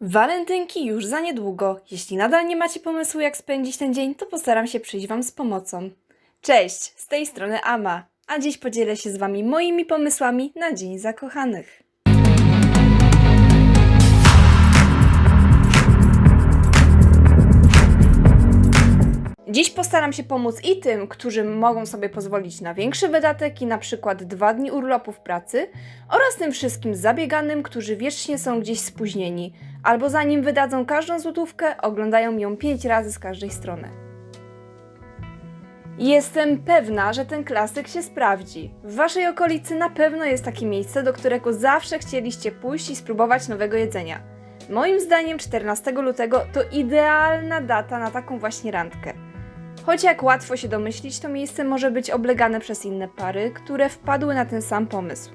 Walentynki już za niedługo. Jeśli nadal nie macie pomysłu, jak spędzić ten dzień, to postaram się przyjść Wam z pomocą. Cześć, z tej strony Ama, a dziś podzielę się z Wami moimi pomysłami na Dzień Zakochanych. Dziś postaram się pomóc i tym, którzy mogą sobie pozwolić na większy wydatek i na przykład dwa dni urlopu w pracy, oraz tym wszystkim zabieganym, którzy wiecznie są gdzieś spóźnieni, albo zanim wydadzą każdą złotówkę, oglądają ją pięć razy z każdej strony. Jestem pewna, że ten klasyk się sprawdzi. W waszej okolicy na pewno jest takie miejsce, do którego zawsze chcieliście pójść i spróbować nowego jedzenia. Moim zdaniem 14 lutego to idealna data na taką właśnie randkę. Choć jak łatwo się domyślić, to miejsce może być oblegane przez inne pary, które wpadły na ten sam pomysł.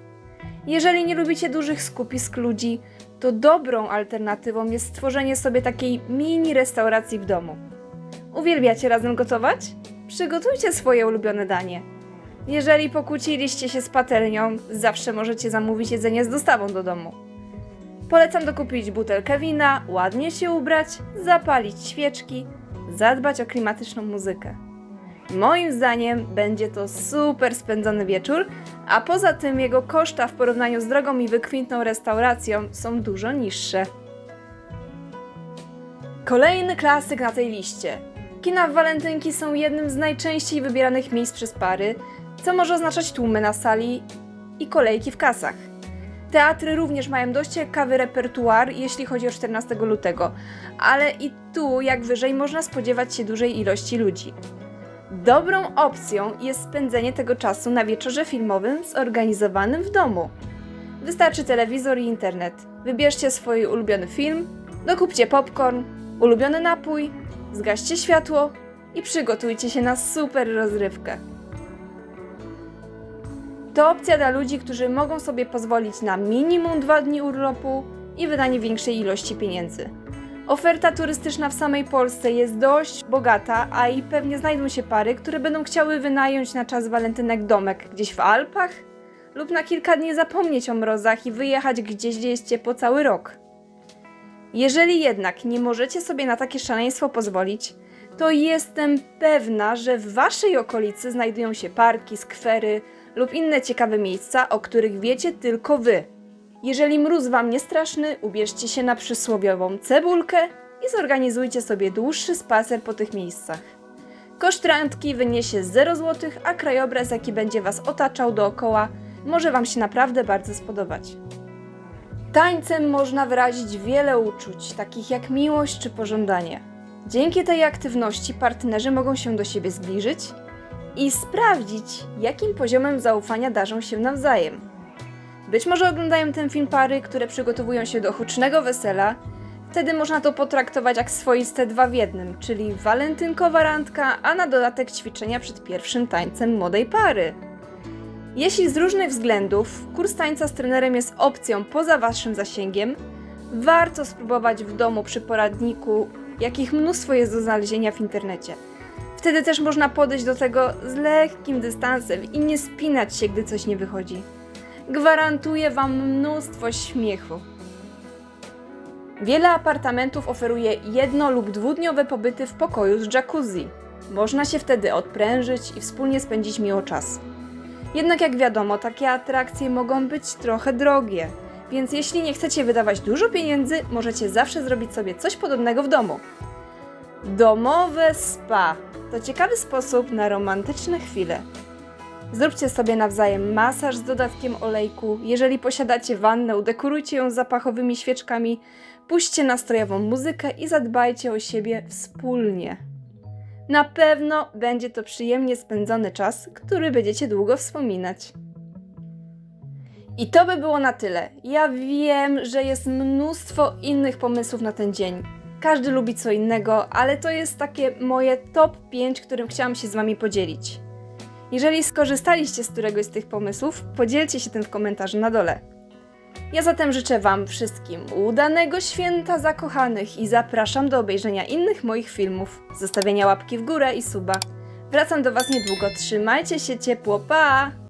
Jeżeli nie lubicie dużych skupisk ludzi, to dobrą alternatywą jest stworzenie sobie takiej mini restauracji w domu. Uwielbiacie razem gotować? Przygotujcie swoje ulubione danie. Jeżeli pokłóciliście się z patelnią, zawsze możecie zamówić jedzenie z dostawą do domu. Polecam dokupić butelkę wina, ładnie się ubrać, zapalić świeczki, zadbać o klimatyczną muzykę. Moim zdaniem będzie to super spędzony wieczór, a poza tym jego koszta w porównaniu z drogą i wykwintną restauracją są dużo niższe. Kolejny klasyk na tej liście. Kina w walentynki są jednym z najczęściej wybieranych miejsc przez pary, co może oznaczać tłumy na sali i kolejki w kasach. Teatry również mają dość ciekawy repertuar, jeśli chodzi o 14 lutego, ale i tu, jak wyżej, można spodziewać się dużej ilości ludzi. Dobrą opcją jest spędzenie tego czasu na wieczorze filmowym zorganizowanym w domu. Wystarczy telewizor i internet. Wybierzcie swój ulubiony film, dokupcie popcorn, ulubiony napój, zgaście światło i przygotujcie się na super rozrywkę. To opcja dla ludzi, którzy mogą sobie pozwolić na minimum dwa dni urlopu i wydanie większej ilości pieniędzy. Oferta turystyczna w samej Polsce jest dość bogata, a i pewnie znajdą się pary, które będą chciały wynająć na czas walentynek domek gdzieś w Alpach lub na kilka dni zapomnieć o mrozach i wyjechać gdzieś, gdzie jest ciepło cały rok. Jeżeli jednak nie możecie sobie na takie szaleństwo pozwolić, to jestem pewna, że w waszej okolicy znajdują się parki, skwery lub inne ciekawe miejsca, o których wiecie tylko wy. Jeżeli mróz wam nie straszny, ubierzcie się na przysłowiową cebulkę i zorganizujcie sobie dłuższy spacer po tych miejscach. Koszt randki wyniesie 0 zł, a krajobraz, jaki będzie was otaczał dookoła, może wam się naprawdę bardzo spodobać. Tańcem można wyrazić wiele uczuć, takich jak miłość czy pożądanie. Dzięki tej aktywności partnerzy mogą się do siebie zbliżyć i sprawdzić, jakim poziomem zaufania darzą się nawzajem. Być może oglądają ten film pary, które przygotowują się do hucznego wesela. Wtedy można to potraktować jak swoiste dwa w jednym, czyli walentynkowa randka, a na dodatek ćwiczenia przed pierwszym tańcem młodej pary. Jeśli z różnych względów kurs tańca z trenerem jest opcją poza waszym zasięgiem, warto spróbować w domu przy poradniku, jakich mnóstwo jest do znalezienia w internecie. Wtedy też można podejść do tego z lekkim dystansem i nie spinać się, gdy coś nie wychodzi. Gwarantuję Wam mnóstwo śmiechu. Wiele apartamentów oferuje jedno lub dwudniowe pobyty w pokoju z jacuzzi. Można się wtedy odprężyć i wspólnie spędzić miło czas. Jednak jak wiadomo, takie atrakcje mogą być trochę drogie, więc jeśli nie chcecie wydawać dużo pieniędzy, możecie zawsze zrobić sobie coś podobnego w domu. Domowe spa to ciekawy sposób na romantyczne chwile. Zróbcie sobie nawzajem masaż z dodatkiem olejku. Jeżeli posiadacie wannę, udekorujcie ją zapachowymi świeczkami, puśćcie nastrojową muzykę i zadbajcie o siebie wspólnie. Na pewno będzie to przyjemnie spędzony czas, który będziecie długo wspominać. I to by było na tyle. Ja wiem, że jest mnóstwo innych pomysłów na ten dzień. Każdy lubi co innego, ale to jest takie moje top 5, którym chciałam się z Wami podzielić. Jeżeli skorzystaliście z któregoś z tych pomysłów, podzielcie się tym w komentarzu na dole. Ja zatem życzę Wam wszystkim udanego święta zakochanych i zapraszam do obejrzenia innych moich filmów, zostawienia łapki w górę i suba. Wracam do Was niedługo, trzymajcie się ciepło, pa!